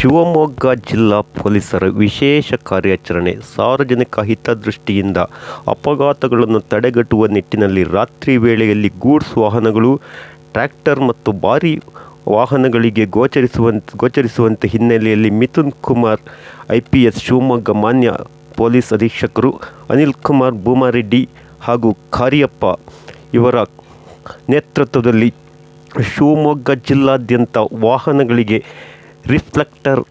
ಶಿವಮೊಗ್ಗ ಜಿಲ್ಲಾ ಪೊಲೀಸರ ವಿಶೇಷ ಕಾರ್ಯಾಚರಣೆ ಸಾರ್ವಜನಿಕ ಹಿತದೃಷ್ಟಿಯಿಂದ ಅಪಘಾತಗಳನ್ನು ತಡೆಗಟ್ಟುವ ನಿಟ್ಟಿನಲ್ಲಿ ರಾತ್ರಿ ವೇಳೆಯಲ್ಲಿ ಗೂಡ್ಸ್ ವಾಹನಗಳು, ಟ್ರ್ಯಾಕ್ಟರ್ ಮತ್ತು ಭಾರೀ ವಾಹನಗಳಿಗೆ ಗೋಚರಿಸುವಂತೆ ಗೋಚರಿಸುವಂತೆ ಹಿನ್ನೆಲೆಯಲ್ಲಿ Mithun Kumar I P S Shivamogga ಮಾನ್ಯ ಪೊಲೀಸ್ ಅಧೀಕ್ಷಕರು ಅನಿಲ್ ಕುಮಾರ್ ಭೂಮಾರೆಡ್ಡಿ ಹಾಗೂ ಕಾರಿಯಪ್ಪ ಇವರ ನೇತೃತ್ವದಲ್ಲಿ ಶಿವಮೊಗ್ಗ ಜಿಲ್ಲಾದ್ಯಂತ ವಾಹನಗಳಿಗೆ ರಿಫ್ಲೆಕ್ಟರ್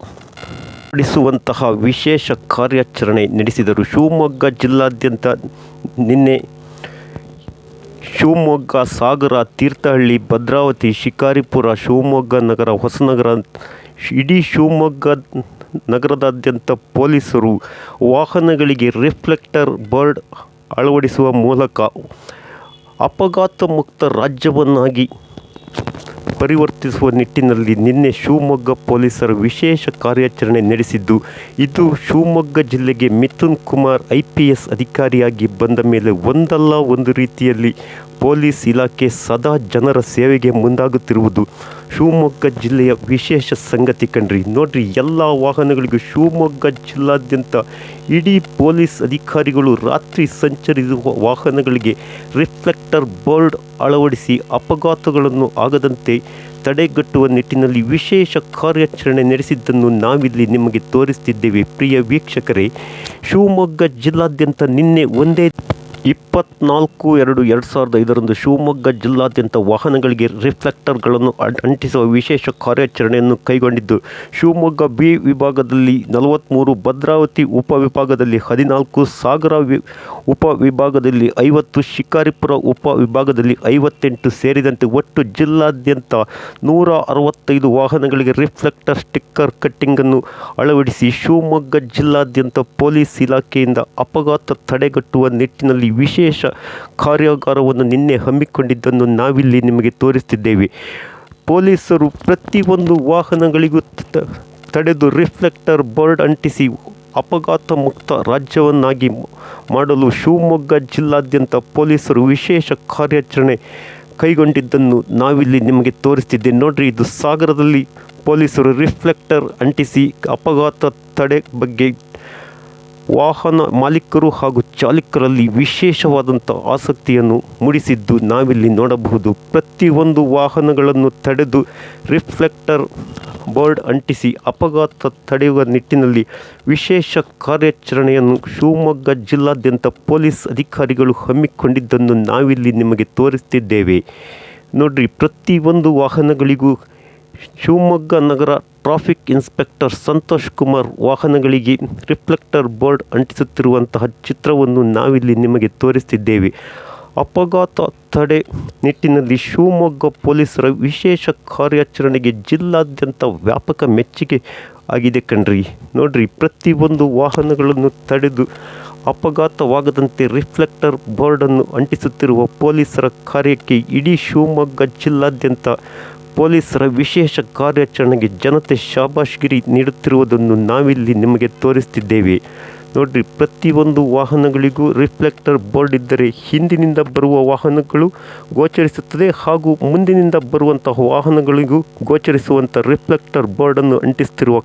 ಪಡಿಸುವಂತಹ ವಿಶೇಷ ಕಾರ್ಯಾಚರಣೆ ನಡೆಸಿದರು. ಶಿವಮೊಗ್ಗ ಜಿಲ್ಲಾದ್ಯಂತ ನಿನ್ನೆ ಶಿವಮೊಗ್ಗ ಸಾಗರ ತೀರ್ಥಹಳ್ಳಿ, ಭದ್ರಾವತಿ, ಶಿಕಾರಿಪುರ, ಶಿವಮೊಗ್ಗ ನಗರ, ಹೊಸನಗರ, ಇಡೀ ಶಿವಮೊಗ್ಗ ನಗರದಾದ್ಯಂತ ಪೊಲೀಸರು ವಾಹನಗಳಿಗೆ ರಿಫ್ಲೆಕ್ಟರ್ ಬರ್ಡ್ ಅಳವಡಿಸುವ ಮೂಲಕ ಅಪಘಾತ ಮುಕ್ತ ರಾಜ್ಯವನ್ನಾಗಿ ಪರಿವರ್ತಿಸುವ ನಿಟ್ಟಿನಲ್ಲಿ ನಿನ್ನೆ ಶಿವಮೊಗ್ಗ ಪೊಲೀಸರು ವಿಶೇಷ ಕಾರ್ಯಾಚರಣೆ ನಡೆಸಿದ್ದು, ಇದು ಶಿವಮೊಗ್ಗ ಜಿಲ್ಲೆಗೆ Mithun Kumar I P S ಅಧಿಕಾರಿಯಾಗಿ ಬಂದ ಮೇಲೆ ಒಂದಲ್ಲ ಒಂದು ರೀತಿಯಲ್ಲಿ ಪೊಲೀಸ್ ಇಲಾಖೆ ಸದಾ ಜನರ ಸೇವೆಗೆ ಮುಂದಾಗುತ್ತಿರುವುದು. ಶಿವಮೊಗ್ಗ ಜಿಲ್ಲೆಯ ವಿಶೇಷ ಸಂಗತಿ ಕಣ್ರಿ. ನೋಡ್ರಿ, ಎಲ್ಲ ವಾಹನಗಳಿಗೂ ಶಿವಮೊಗ್ಗ ಜಿಲ್ಲಾದ್ಯಂತ ಇಡೀ ಪೊಲೀಸ್ ಅಧಿಕಾರಿಗಳು ರಾತ್ರಿ ಸಂಚರಿಸುವ ವಾಹನಗಳಿಗೆ ರಿಫ್ಲೆಕ್ಟರ್ ಬೋರ್ಡ್ ಅಳವಡಿಸಿ ಅಪಘಾತಗಳನ್ನು ಆಗದಂತೆ ತಡೆಗಟ್ಟುವ ನಿಟ್ಟಿನಲ್ಲಿ ವಿಶೇಷ ಕಾರ್ಯಾಚರಣೆ ನಡೆಸಿದ್ದನ್ನು ನಾವಿಲ್ಲಿ ನಿಮಗೆ ತೋರಿಸ್ತಿದ್ದೇವೆ. ಪ್ರಿಯ ವೀಕ್ಷಕರೇ, ಶಿವಮೊಗ್ಗ ಜಿಲ್ಲಾದ್ಯಂತ ನಿನ್ನೆ ಒಂದೇ ಇಪ್ಪತ್ನಾಲ್ಕು ಎರಡು ಎರಡು ಸಾವಿರದ ಐದರಂದು ಶಿವಮೊಗ್ಗ ಜಿಲ್ಲಾದ್ಯಂತ ವಾಹನಗಳಿಗೆ ರಿಫ್ಲೆಕ್ಟರ್ಗಳನ್ನು ಅಂಟಿಸುವ ವಿಶೇಷ ಕಾರ್ಯಾಚರಣೆಯನ್ನು ಕೈಗೊಂಡಿದ್ದು, ಶಿವಮೊಗ್ಗ ಬಿ ವಿಭಾಗದಲ್ಲಿ ನಲವತ್ತ್ಮೂರು ಭದ್ರಾವತಿ ಉಪವಿಭಾಗದಲ್ಲಿ ಹದಿನಾಲ್ಕು, ಸಾಗರ ವಿ ಉಪವಿಭಾಗದಲ್ಲಿ ಐವತ್ತು, ಶಿಕಾರಿಪುರ ಉಪವಿಭಾಗದಲ್ಲಿ ಐವತ್ತೆಂಟು ಸೇರಿದಂತೆ ಒಟ್ಟು ಜಿಲ್ಲಾದ್ಯಂತ ನೂರ ಅರವತ್ತೈದು ವಾಹನಗಳಿಗೆ ರಿಫ್ಲೆಕ್ಟರ್ ಸ್ಟಿಕ್ಕರ್ ಕಟ್ಟಿಂಗನ್ನು ಅಳವಡಿಸಿ ಶಿವಮೊಗ್ಗ ಜಿಲ್ಲಾದ್ಯಂತ ಪೊಲೀಸ್ ಇಲಾಖೆಯಿಂದ ಅಪಘಾತ ತಡೆಗಟ್ಟುವ ನಿಟ್ಟಿನಲ್ಲಿ ವಿಶೇಷ ಕಾರ್ಯಾಗಾರವನ್ನು ನಿನ್ನೆ ಹಮ್ಮಿಕೊಂಡಿದ್ದನ್ನು ನಾವಿಲ್ಲಿ ನಿಮಗೆ ತೋರಿಸ್ತಿದ್ದೇವೆ. ಪೊಲೀಸರು ಪ್ರತಿಯೊಂದು ವಾಹನಗಳಿಗೂ ತಡೆದು ರಿಫ್ಲೆಕ್ಟರ್ ಬೋರ್ಡ್ ಅಂಟಿಸಿ ಅಪಘಾತ ಮುಕ್ತ ರಾಜ್ಯವನ್ನಾಗಿ ಮಾಡಲು ಶಿವಮೊಗ್ಗ ಜಿಲ್ಲಾದ್ಯಂತ ಪೊಲೀಸರು ವಿಶೇಷ ಕಾರ್ಯಾಚರಣೆ ಕೈಗೊಂಡಿದ್ದನ್ನು ನಾವಿಲ್ಲಿ ನಿಮಗೆ ತೋರಿಸ್ತಿದ್ದೆ ನೋಡ್ರಿ, ಇದು ಸಾಗರದಲ್ಲಿ ಪೊಲೀಸರು ರಿಫ್ಲೆಕ್ಟರ್ ಅಂಟಿಸಿ ಅಪಘಾತ ತಡೆ ಬಗ್ಗೆ ವಾಹನ ಮಾಲೀಕರು ಹಾಗೂ ಚಾಲಕರಲ್ಲಿ ವಿಶೇಷವಾದಂಥ ಆಸಕ್ತಿಯನ್ನು ಮೂಡಿಸಿದ್ದು ನಾವಿಲ್ಲಿ ನೋಡಬಹುದು. ಪ್ರತಿಯೊಂದು ವಾಹನಗಳನ್ನು ತಡೆದು ರಿಫ್ಲೆಕ್ಟರ್ ಬೋರ್ಡ್ ಅಂಟಿಸಿ ಅಪಘಾತ ತಡೆಯುವ ನಿಟ್ಟಿನಲ್ಲಿ ವಿಶೇಷ ಕಾರ್ಯಾಚರಣೆಯನ್ನು ಶಿವಮೊಗ್ಗ ಜಿಲ್ಲಾದ್ಯಂತ ಪೊಲೀಸ್ ಅಧಿಕಾರಿಗಳು ಹಮ್ಮಿಕೊಂಡಿದ್ದನ್ನು ನಾವಿಲ್ಲಿ ನಿಮಗೆ ತೋರಿಸ್ತಿದ್ದೇವೆ. ನೋಡ್ರಿ, ಪ್ರತಿಯೊಂದು ವಾಹನಗಳಿಗೂ ಶಿವಮೊಗ್ಗ ನಗರ ಟ್ರಾಫಿಕ್ ಇನ್ಸ್ಪೆಕ್ಟರ್ ಸಂತೋಷ್ ಕುಮಾರ್ ವಾಹನಗಳಿಗೆ ರಿಫ್ಲೆಕ್ಟರ್ ಬೋರ್ಡ್ ಅಂಟಿಸುತ್ತಿರುವಂತಹ ಚಿತ್ರವನ್ನು ನಾವಿಲ್ಲಿ ನಿಮಗೆ ತೋರಿಸ್ತಿದ್ದೇವೆ. ಅಪಘಾತ ತಡೆ ನಿಟ್ಟಿನಲ್ಲಿ ಶಿವಮೊಗ್ಗ ಪೊಲೀಸರ ವಿಶೇಷ ಕಾರ್ಯಾಚರಣೆಗೆ ಜಿಲ್ಲಾದ್ಯಂತ ವ್ಯಾಪಕ ಮೆಚ್ಚುಗೆ ಆಗಿದೆ ಕಣ್ರಿ. ನೋಡ್ರಿ, ಪ್ರತಿಯೊಂದು ವಾಹನಗಳನ್ನು ತಡೆದು ಅಪಘಾತವಾಗದಂತೆ ರಿಫ್ಲೆಕ್ಟರ್ ಬೋರ್ಡನ್ನು ಅಂಟಿಸುತ್ತಿರುವ ಪೊಲೀಸರ ಕಾರ್ಯಕ್ಕೆ ಇಡೀ ಶಿವಮೊಗ್ಗ ಜಿಲ್ಲಾದ್ಯಂತ ಪೊಲೀಸರ ವಿಶೇಷ ಕಾರ್ಯಾಚರಣೆಗೆ ಜನತೆ ಶಾಬಾಷ್ಗಿರಿ ನೀಡುತ್ತಿರುವುದನ್ನು ನಾವಿಲ್ಲಿ ನಿಮಗೆ ತೋರಿಸ್ತಿದ್ದೇವೆ. ನೋಡ್ರಿ, ಪ್ರತಿಯೊಂದು ವಾಹನಗಳಿಗೂ ರಿಫ್ಲೆಕ್ಟರ್ ಬೋರ್ಡ್ ಇದ್ದರೆ ಹಿಂದಿನಿಂದ ಬರುವ ವಾಹನಗಳು ಗೋಚರಿಸುತ್ತದೆ ಹಾಗೂ ಮುಂದಿನಿಂದ ಬರುವಂತಹ ವಾಹನಗಳಿಗೂ ಗೋಚರಿಸುವಂಥ ರಿಫ್ಲೆಕ್ಟರ್ ಬೋರ್ಡನ್ನು ಅಂಟಿಸ್ತಿರುವ